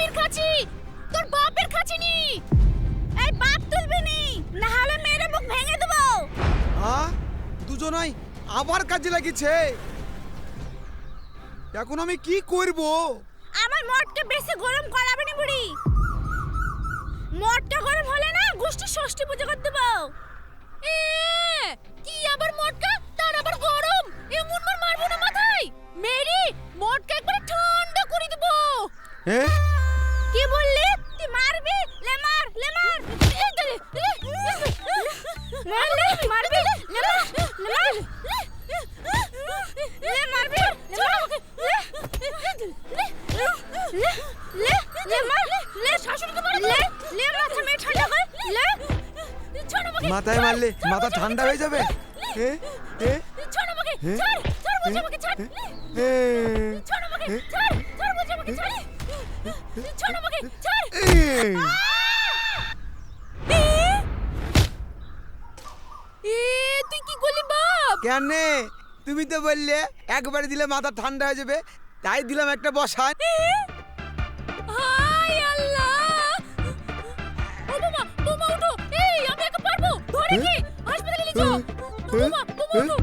স্বামীর খাঁচি। তোর বাপের খাঁচি নি এই বাপ তুলবি নি না হলে মেরে মুখ ভেঙে দেবো। হ্যাঁ দুজনাই আবার কাজে লাগিছে? এখন আমি কি করব? আমার মদটা বেশি গরম করাবে নি বুড়ি। মদটা গরম হলে না গোষ্ঠী ষষ্ঠী পুজো করে দেবো। এ কি আবার মদটা তার আবার গরম। এমন মার মারবো না মাথায়। মেরি মদটা একবার ঠান্ডা করে দেবো। হ্যাঁ কি বললি? তুই মারবি? লে মার লে মার। মারলে? মারবি? লে মার লে মার। লে মারবি? লে মার। লে লে লে মার। লে শাশুড়িকে মার লে লে মাথা মে ঠান্ডা কর লে। মাথায় মারলে মাথা ঠান্ডা হয়ে যাবে? এ এ মুখে হ্যাঁ? ছাড় ছাড় বলছি আমাকে ছাড় এ ছোট মুখে ছাড় ছাড় বলছি আমাকে ছাড় ছাড় তুই কি করলি বাপ? কেন? তুমি তো বললে একবারে দিলে মাথা ঠান্ডা হয়ে যাবে তাই দিলাম একটা বোমা এই আমি একা পারব। ধরে কি হাসপাতালে নিয়ে যাও। বোমা বোমা উঠো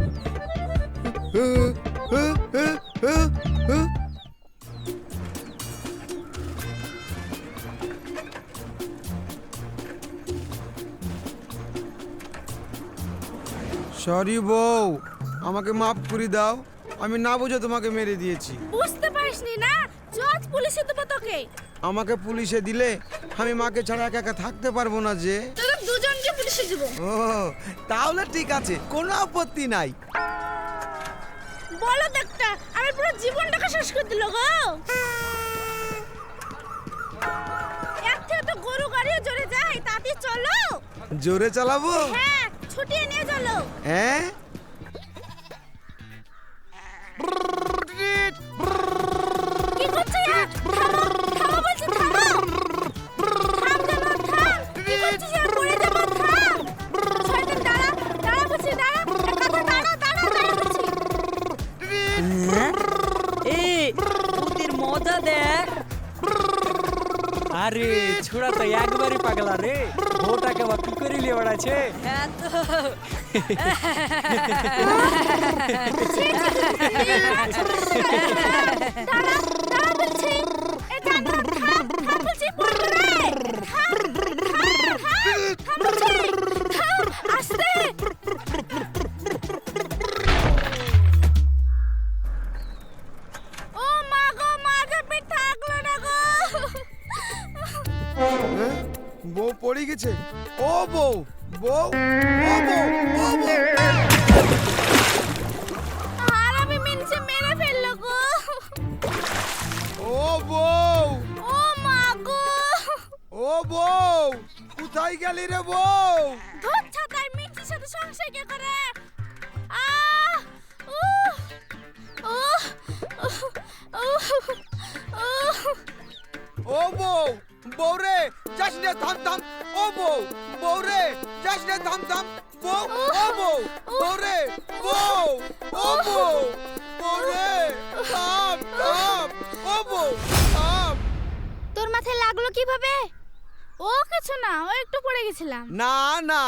সরি বউ আমাকে মাফ করে দাও। আমি না বুঝে তোমাকে মেরে দিয়েছি। বুঝতে পারিসনি না? জজ পুলিশে দেবো তোকে। আমাকে পুলিশে দিলে আমি মাকে ছাড়া একা একা থাকতে পারব না যে। দুজনকে পুলিশে দেবো। ও তাহলে ঠিক আছে কোনো আপত্তি নাই। বলো দেখটা আমি পুরো জীবনটাকে শেষ করে দিল গো। থেকে তো গরু গাড়িও জোরে যায় তাতে চলো। জোরে চালাবো? হ্যাঁ। ছুটিয়ে নিয়ে চলো হ্যাঁ কি করছ ইয়া? থামো, থামো বলছি, থামো। থাম যেন, থাম। কি করছিস ইয়া? পড়ে যাব, থাম। শয়তান, দাঁড়া, দাঁড়া বলছি, দাঁড়া। এ কথা, দাঁড়া, দাঁড়া, দাঁড়া বলছি। এই ওদের মজা দেখ আরে ছোড়া তো একবারই পাগলা রে ওটাকে বা কি করে লিয়ে বউ পড়ে গেছে। ও বউ বউ ও বউ ও বউ। হারামি মিনসে মেরে ফেলল গো। ও বউ। ও মা গো। ও বউ কোথায় গেলি রে বউ? ধূপ ছাতায় মিনসির সাথে সংসার কে করে। আহ উহ উহ উহ উহ ও বউ বউ রে যাস রে থাম থাম ও বউ বউ রে যাস রে থাম থাম বউ ও বউ বউ রে বউ ও বউ বউ রে থাম থাম ও বউ থাম তোর মাথায় লাগল কীভাবে? ও কিছু না ও একটু পড়ে গেছিলাম। না না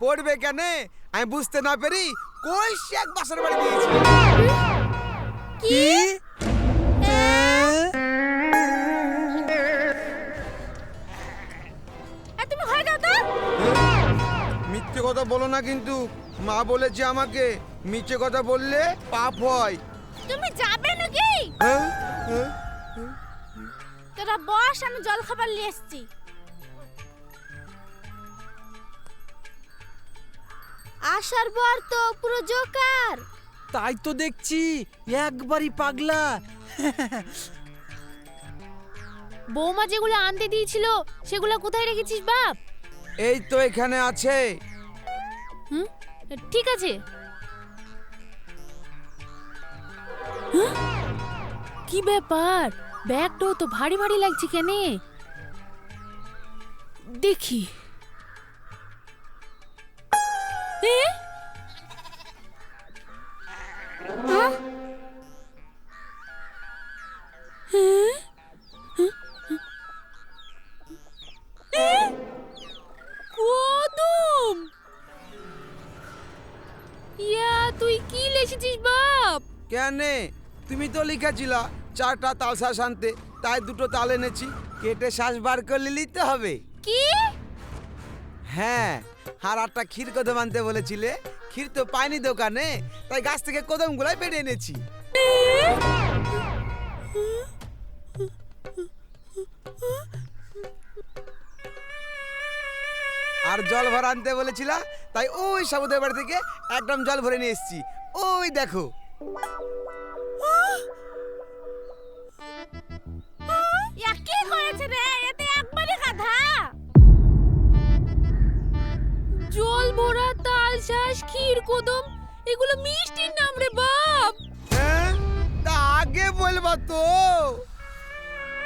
পড়বে কেন? আমি বুঝতে না পেরি কই শেখ বাসার বাড়ি দিয়েছি। কি? কথা বলো না কিন্তু। মা বলেছে আমাকে মিথ্যে কথা বললে পাপ হয়। তুমি যাবে নাকি? হ্যাঁ? হ্যাঁ? তোরা বস আমি জল খাবার নিয়ে এসেছি। আসার পর তো পুরো জোকার। তাই তো দেখছি একবারই পাগলা। বৌমা যেগুলো আনতে দিয়েছিল সেগুলো কোথায় রেখেছিস বাপ? এই তো এখানে আছে। হুম ঠিক আছে কি ব্যাপার ব্যাগটাও তো ভারী ভারী লাগছে কেন দেখি? আহ? হ্যাঁ? নে তুমি তো লিখেছিলা চারটা তাল শ্বাস আনতে তাই দুটো তাল এনেছি। কেটে শ্বাস বার করলে নিতে হবে। কি? হ্যাঁ আর আটটা ক্ষীর কদম আনতে বলেছিলে। ক্ষীর তো পাইনি দোকানে তাই গাছ থেকে কদম গুলাই পেড়ে এনেছি। আর জল ভরা আনতে বলেছিলা তাই ওই সাবুদের বাড়ি থেকে একদম জল ভরে নিয়ে এসেছি। ওই দেখো। কি করেছে রে? এতে জল ভরা তাল শাঁস ক্ষীর কদম এগুলো মিষ্টির নাম রে বাপ। হ্যাঁ? তা আগে বলবা তো।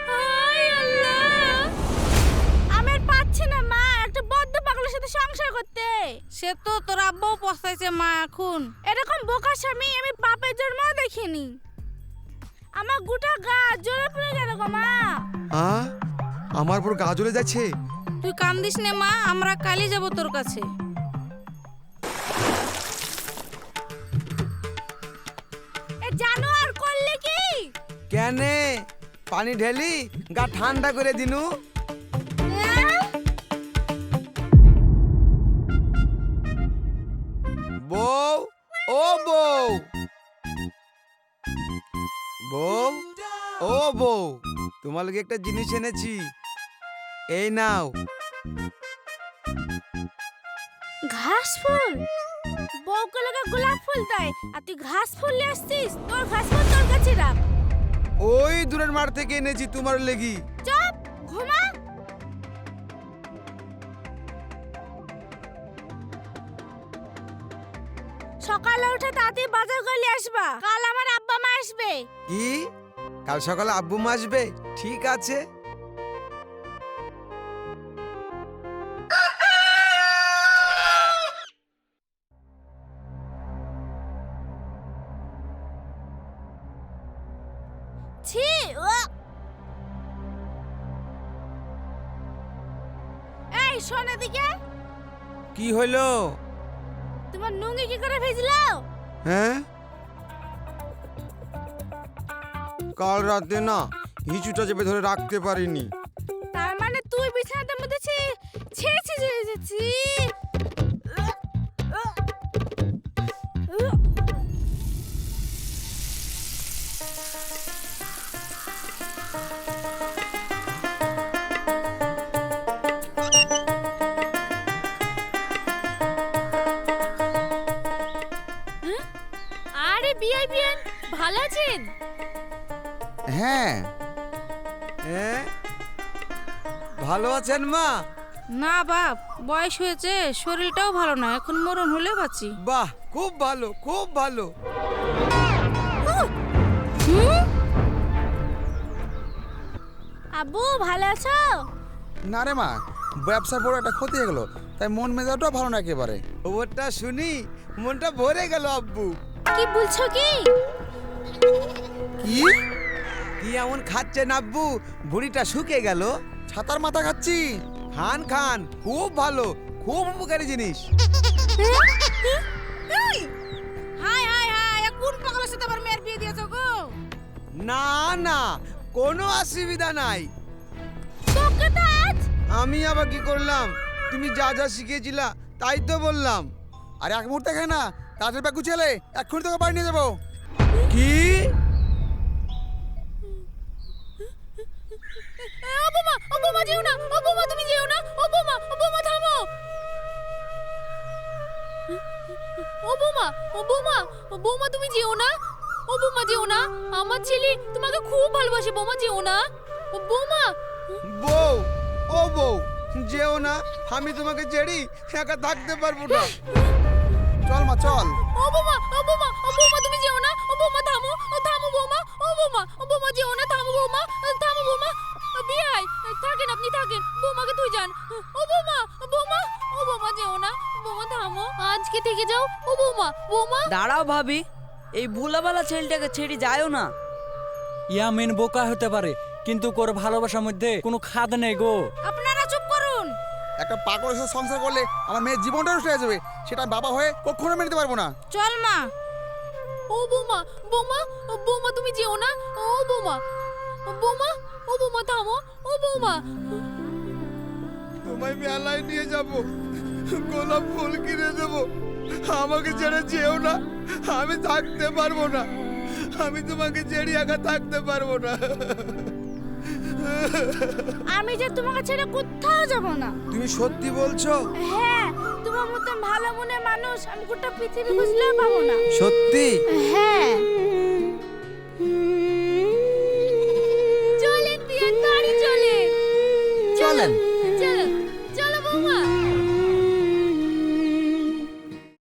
হায় আল্লাহ! বদ্ধ সাথে সংসার করতে? সে তো তোর আব্বাও পস্তাইছে মা এখন। এরকম বোকা স্বামী আমি বাপের জন্মও দেখিনি। আমার গোটা গা জ্বলে পড়ে গেল গো মা। হ্যাঁ আমার পুরো গা জ্বলে যাচ্ছে? তুই কান্দিস নে মা আমরা কালই যাব তোর কাছে। এ জানো আর করলে কি? কেনে? পানি ঢেলি গা ঠান্ডা করে দিনু। বউ তোমার লগে একটা জিনিস এনেছি। এই নাও। ঘাস ফুল? বউকে লাগে গোলাপ ফুল দেয় আর তুই ঘাস ফুল নিয়ে আসছিস? তোর ঘাস ফুল তোর কাছে রাখ। ওই দূরের মাঠ থেকে এনেছি তোমার লেগি। চুপ ঘুমা। সকালে উঠে তাড়াতাড়ি বাজার করে আসবা। কাল আমার আব্বা মা আসবে। কি? কাল সকালে আব্বু আসবে ঠিক আছে? ছি এই শোন এদিকে। কি হলো তোমার নুঙ্গি কি করে ভেজলো? হ্যাঁ? কাল রাতে না হিচুটা চেপে ধরে রাখতে পারিনি। তার মানে তুই বিছানাটার মধ্যে ছি ছি ছি ছি আরে বিয়ান ভালো আছেন? হ্যাঁ। হ্যাঁ ভালো আছেন মা? না বাপ বয়স হয়েছে শরীরটাও ভালো না এখন মরণ হলে বাঁচি। বাহ খুব ভালো খুব ভালো। আব্বু ভালো আছো? না রে মা ব্যবসা বড় একটা ক্ষতি হয়ে গেল তাই মন মেজাজটাও ভালো না একেবারে। ওটা শুনি মনটা ভরে গেল আব্বু। কি বলছো কি? কি? কি এমন খাচ্ছেন আব্বু বুড়িটা শুকে গেল। ছাতার মাথা খাচ্ছি। খান খান খুব ভালো খুব উপকারী জিনিস। হাই হাই হাই কোন পাগলের সাথে আবার মেয়ের বিয়ে দিয়েছ গো? না না কোনো অসুবিধা নাই। আমি আবার কি করলাম? তুমি যা যা শিখিয়েছিলা তাই তো বললাম। আরে এক মুহূর্তে খাই না তাড়াতাড়ি গুছিয়ে এক্ষুনি তোকে বাড়ি নিয়ে যাব। কি? বোমা যেও না ও বোমা তুমি যেও না ও বোমা ও বোমা থামো। ও বোমা ও বোমা ও বোমা তুমি যেও না ও বোমা যেও না। আমার ছেলে তোমাকে খুব ভালোবাসে বোমা যেও না। ও বোমা বউ ও বউ যেও না আমি তোমাকে ছেড়ি একা থাকতে পারব না। চল মা চল। ও বোমা ও বোমা ও বোমা তুমি যেও না ও বোমা থামো ও থামো বোমা ও বোমা ও বোমা যেও না থামো বোমা থামো বোমা। বিয়াই থাকেন আপনি থাকেন। বোমাকে তুই যান। ও বোমা বোমা ও বোমা যেও না। বোমা থামো। আজকে থেকে যাও। ও বোমা বোমা। দাঁড়াও ভাবি এই ভুলাবালা ছেলেটাকে ছেড়ে যায়ও না। ইয়া মেন বোকা হতে পারে কিন্তু কোর ভালোবাসার মধ্যে কোনো খাদ নেই গো। আপনারা চুপ করুন। একটা পাগলের সাথে সংসার করলে আমার মেয়ের জীবনটা নষ্ট হয়ে যাবে সেটা বাবা হয়ে কখনো মেনে নিতে পারব না। চল মা। ও বৌমা বৌমা ও বৌমা তুমি যেও না। ও বৌমা বৌমা ও বৌমা থামো ও বৌমা। তোমায় মেলায় নিয়ে যাব গোলাপ ফুল কিনে দেব। আমাকে ছেড়ে যেও না আমি থাকতে পারব না। আমি তোমাকে ছেড়ে একা থাকতে পারব না। আমি যে তোমাকে ছেড়ে কোথাও যাব না। তুমি সত্যি বলছো? হ্যাঁ তোমার মতন ভালো মনের মানুষ আমি গোটা পৃথিবী বুঝলেও পাবো না। সত্যি? হ্যাঁ।